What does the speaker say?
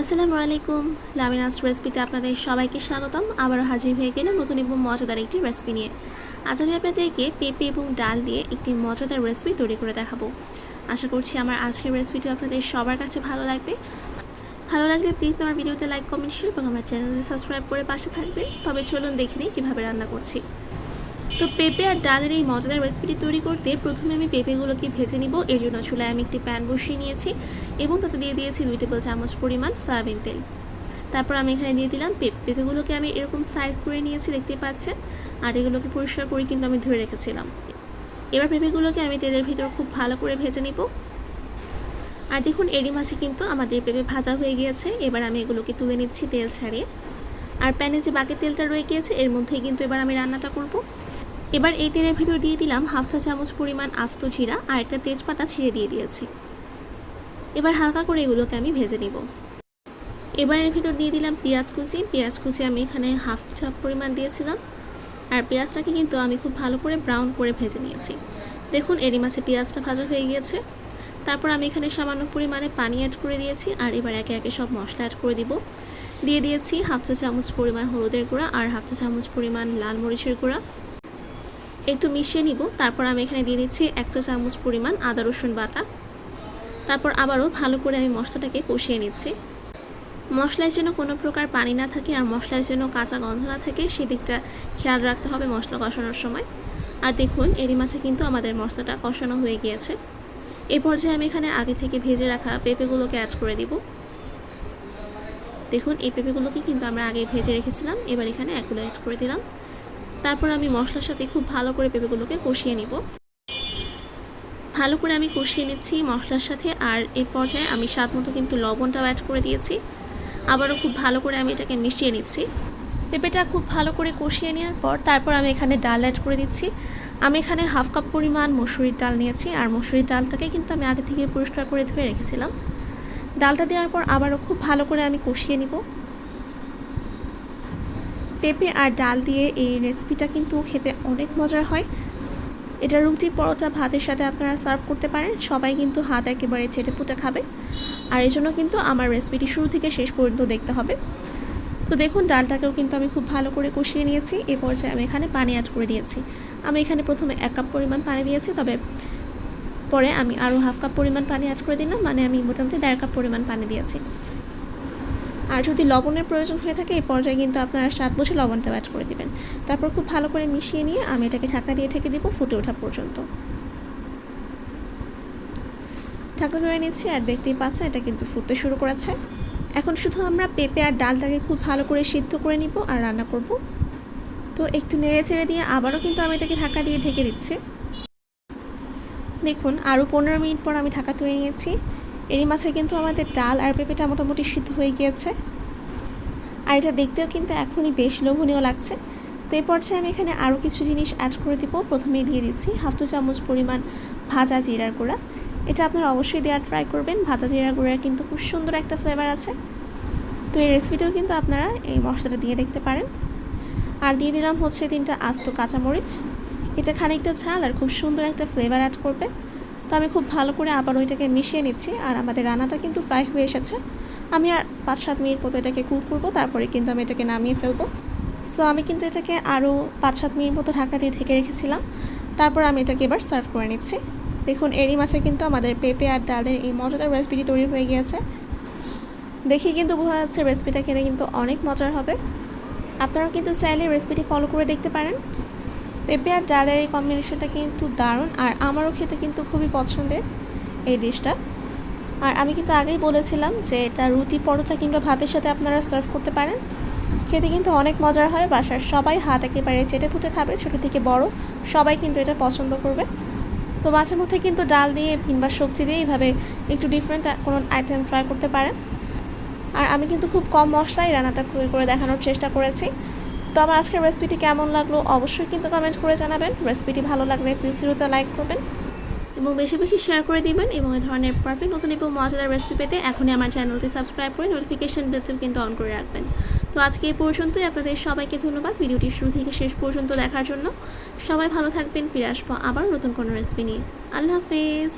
আসসালামু আলাইকুম। লামিনাস রেসিপিতে আপনাদের সবাইকে স্বাগতম। আবারও হাজির হয়ে গেলাম নতুন এবং মজাদার একটি রেসিপি নিয়ে। আজ আমি আপনাদেরকে পেঁপে এবং ডাল দিয়ে একটি মজাদার রেসিপি তৈরি করে দেখাবো। আশা করছি আমার আজকের রেসিপিটি আপনাদের সবার কাছে ভালো লাগবে। ভালো লাগলে প্লিজ আমার ভিডিওতে লাইক কমেন্ট শেয়ার এবং আমার চ্যানেলটি সাবস্ক্রাইব করে পাশে থাকবেন। তবে চলুন দেখে নিই কীভাবে রান্না করছি। তো পেঁপে আর ডালের এই মজাদার রেসিপিটি তৈরি করতে প্রথমে আমি পেঁপেগুলোকে ভেজে নিব। এর জন্য চুলায় আমি একটি প্যান বসিয়ে নিয়েছি এবং তাতে দিয়ে দিয়েছি দুই টেবিল চামচ পরিমাণ সয়াবিন তেল। তারপর আমি এখানে দিয়ে দিলাম পেঁপে, পেঁপেগুলোকে আমি এরকম সাইজ করে নিয়েছি, দেখতে পাচ্ছেন? আর এগুলোকে পরিষ্কার করে কিন্তু আমি ধরে রেখেছিলাম। এবার পেঁপেগুলোকে আমি তেলের ভিতর খুব ভালো করে ভেজে নিব। আর দেখুন, এরই মাঝে কিন্তু আমাদের পেঁপে ভাজা হয়ে গিয়েছে। এবার আমি এগুলোকে তুলে নিচ্ছি তেল ছাড়িয়ে। আর প্যানে যে বাকি তেলটা রয়ে গিয়েছে, এর মধ্যেই কিন্তু এবার আমি রান্নাটা করব। এবার এই তেলের ভিতর দিয়ে দিলাম হাফ চা চামচ পরিমাণ আস্ত জিরা আর একটা তেজপাতা ছিঁড়ে দিয়ে দিয়েছি। এবার হালকা করে এগুলোকে আমি ভেজে নিব। এবার এর ভিতর দিয়ে দিলাম পেঁয়াজ কুচি। পেঁয়াজ কুচি আমি এখানে হাফ চাপ পরিমাণ দিয়েছিলাম। আর পেঁয়াজটাকে কিন্তু আমি খুব ভালো করে ব্রাউন করে ভেজে নিয়েছি। দেখুন, এরই মাছে পেঁয়াজটা ভাজা হয়ে গিয়েছে। তারপর আমি এখানে সামান্য পরিমাণে পানি অ্যাড করে দিয়েছি আর এবার একে একে সব মশলা অ্যাড করে দিব। দিয়ে দিয়েছি হাফ চা চামচ পরিমাণ হলুদের গুঁড়া আর হাফ চা চামচ পরিমাণ লাল মরিচের গুঁড়া। একটু মিশিয়ে নিব। তারপর আমি এখানে দিয়ে দিচ্ছি এক চা চামচ পরিমাণ আদা, রসুন বাটা। তারপর আবারও ভালো করে আমি মশলাটাকে কষিয়ে নিচ্ছি। মশলায় যেন কোনো প্রকার পানি না থাকে আর মশলায় যেন কাঁচা গন্ধ না থাকে, সেদিকটা খেয়াল রাখতে হবে মশলা কষানোর সময়। আর দেখুন, এরই মাঝে কিন্তু আমাদের মশলাটা কষানো হয়ে গিয়েছে। এই পর্যায়ে আমি এখানে আগে থেকে ভেজে রাখা পেঁপেগুলোকে অ্যাড করে দিব। দেখুন, এই পেঁপেগুলোকে কিন্তু আমরা আগে ভেজে রেখেছিলাম। এবার এখানে একগুলো অ্যাড করে দিলাম। তারপর আমি মশলার সাথে খুব ভালো করে পেঁপেগুলোকে কষিয়ে নিব। ভালো করে আমি কষিয়ে নিচ্ছি মশলার সাথে আর এর পর্যায়ে আমি স্বাদ মতো কিন্তু লবণটাও অ্যাড করে দিয়েছি। আবারও খুব ভালো করে আমি এটাকে মিশিয়ে নিচ্ছি। পেঁপেটা খুব ভালো করে কষিয়ে নেওয়ার পর তারপর আমি এখানে ডাল অ্যাড করে দিচ্ছি। আমি এখানে হাফ কাপ পরিমাণ মসুরির ডাল নিয়েছি আর মসুরির ডালটাকে কিন্তু আমি আগে থেকে পরিষ্কার করে ধুয়ে রেখেছিলাম। ডালটা দেওয়ার পর আবারও খুব ভালো করে আমি কষিয়ে নিব। পেঁপে আর ডাল দিয়ে এই রেসিপিটা কিন্তু খেতে অনেক মজার হয়। এটা রুটি পরোটা ভাতের সাথে আপনারা সার্ভ করতে পারেন। সবাই কিন্তু হাত একেবারে চেটে পুটে খাবে। আর এই জন্য কিন্তু আমার রেসিপিটি শুরু থেকে শেষ পর্যন্ত দেখতে হবে। তো দেখুন, ডালটাকেও কিন্তু আমি খুব ভালো করে কষিয়ে নিয়েছি। এ পর্যায়ে আমি এখানে পানি অ্যাড করে দিয়েছি। আমি এখানে প্রথমে এক কাপ পরিমাণ পানি দিয়েছি, তবে পরে আমি আরও হাফ কাপ পরিমাণ পানি অ্যাড করে দিলাম। মানে আমি মোটামুটি দেড় কাপ পরিমাণ পানি দিয়েছি। আর যদি লবণের প্রয়োজন হয়ে থাকে, এই পর্যায়ে কিন্তু আপনারা স্বাদ বুঝে লবণটা অ্যাড করে দিবেন। তারপর খুব ভালো করে মিশিয়ে নিয়ে আমি এটাকে ঢাকা দিয়ে ঢেকে দিব ফুটে ওঠা পর্যন্ত। ঢাকা ধরে নিচ্ছি আর দেখতেই পাচ্ছেন এটা কিন্তু ফুটতে শুরু করেছে। এখন শুধু আমরা পেঁপে আর ডালটাকে খুব ভালো করে সিদ্ধ করে নিব আর রান্না করব। তো একটু নেড়ে চেড়ে দিয়ে আবারও কিন্তু আমি এটাকে ঢাকা দিয়ে ঢেকে দিচ্ছি। দেখুন, আরও পনেরো মিনিট পর আমি ঢাকা তুলে নিয়েছি। এরই মাছে কিন্তু আমাদের ডাল আর পেঁপেটা মোটামুটি সিদ্ধ হয়ে গিয়েছে। আর এটা দেখতেও কিন্তু এখনই বেশ লোভনীয় লাগছে। তো এই পর্যায়ে আমি এখানে আরও কিছু জিনিস অ্যাড করে দিব। প্রথমেই দিয়ে দিচ্ছি হাফ চা চামচ পরিমাণ ভাজা জিরার গুঁড়া। এটা আপনারা অবশ্যই দেওয়ার ট্রাই করবেন। ভাজা জিরার গুঁড়ার কিন্তু খুব সুন্দর একটা ফ্লেভার আছে। তো এই রেসিপিটাও কিন্তু আপনারা এই মশলাটা দিয়ে দেখতে পারেন। আর দিয়ে দিলাম হচ্ছে তিনটা আস্ত কাঁচামরিচ। এটা খানিকটা ঝাল আর খুব সুন্দর একটা ফ্লেভার অ্যাড করবে। তো আমি খুব ভালো করে আবার ওইটাকে মিশিয়ে নিচ্ছি। আর আমাদের রান্নাটা কিন্তু প্রায় হয়ে এসেছে। আমি আর পাঁচ সাত মিনিট মতো এটাকে কুক করব, তারপরে কিন্তু আমি এটাকে নামিয়ে ফেলব। সো আমি কিন্তু এটাকে আরও পাঁচ সাত মিনিট মতো ঢাকা দিয়ে ঢেকে রেখেছিলাম। তারপর আমি এটাকে এবার সার্ভ করে নিচ্ছি। দেখুন, এরই মাছে কিন্তু আমাদের পেঁপে আর ডালের এই মজাদার রেসিপিটি তৈরি হয়ে গিয়েছে। দেখি কিন্তু বোঝা যাচ্ছে রেসিপিটা খেতে কিন্তু অনেক মজার হবে। আপনারাও কিন্তু চাইলে রেসিপিটি ফলো করে দেখতে পারেন। পেঁপে আর ডালের এই কম্বিনেশনটা কিন্তু দারুণ, আর আমারও খেতে কিন্তু খুবই পছন্দের এই ডিশটা আর আমি কিন্তু আগেই বলেছিলাম যে এটা রুটি পরোটা কিংবা ভাতের সাথে আপনারা সার্ভ করতে পারেন। খেতে কিন্তু অনেক মজার হয়, বাসার সবাই হাত একেবারে চেটে ফুটে খাবে, ছোটো থেকে বড় সবাই কিন্তু এটা পছন্দ করবে। তো মাঝে মধ্যে কিন্তু ডাল দিয়ে কিংবা সবজি দিয়ে এইভাবে একটু ডিফারেন্ট কোনো আইটেম ট্রাই করতে পারেন। আর আমি কিন্তু খুব কম মশলায় রান্নাটা করে করে দেখানোর চেষ্টা করেছি। তো আমার আজকের রেসিপিটি কেমন লাগল অবশ্যই কিন্তু কমেন্ট করে জানাবেন। রেসিপিটি ভালো লাগলে প্লিজ জিরোতে লাইক করবেন এবং বেশি বেশি শেয়ার করে দিবেন এবং এই ধরনের পারফেক্ট নতুন এবং মজাদার রেসিপি পেতে এখনই আমার চ্যানেলটি সাবস্ক্রাইব করে নোটিফিকেশন বেলটিও কিন্তু অন করে রাখবেন। তো আজকে এই পর্যন্তই, আপনাদের সবাইকে ধন্যবাদ। ভিডিওটি শুরু থেকে শেষ পর্যন্ত দেখার জন্য। সবাই ভালো থাকবেন, ফিরে আসব আবার নতুন কোনো রেসিপি নিয়ে। আল্লাহ হাফেজ।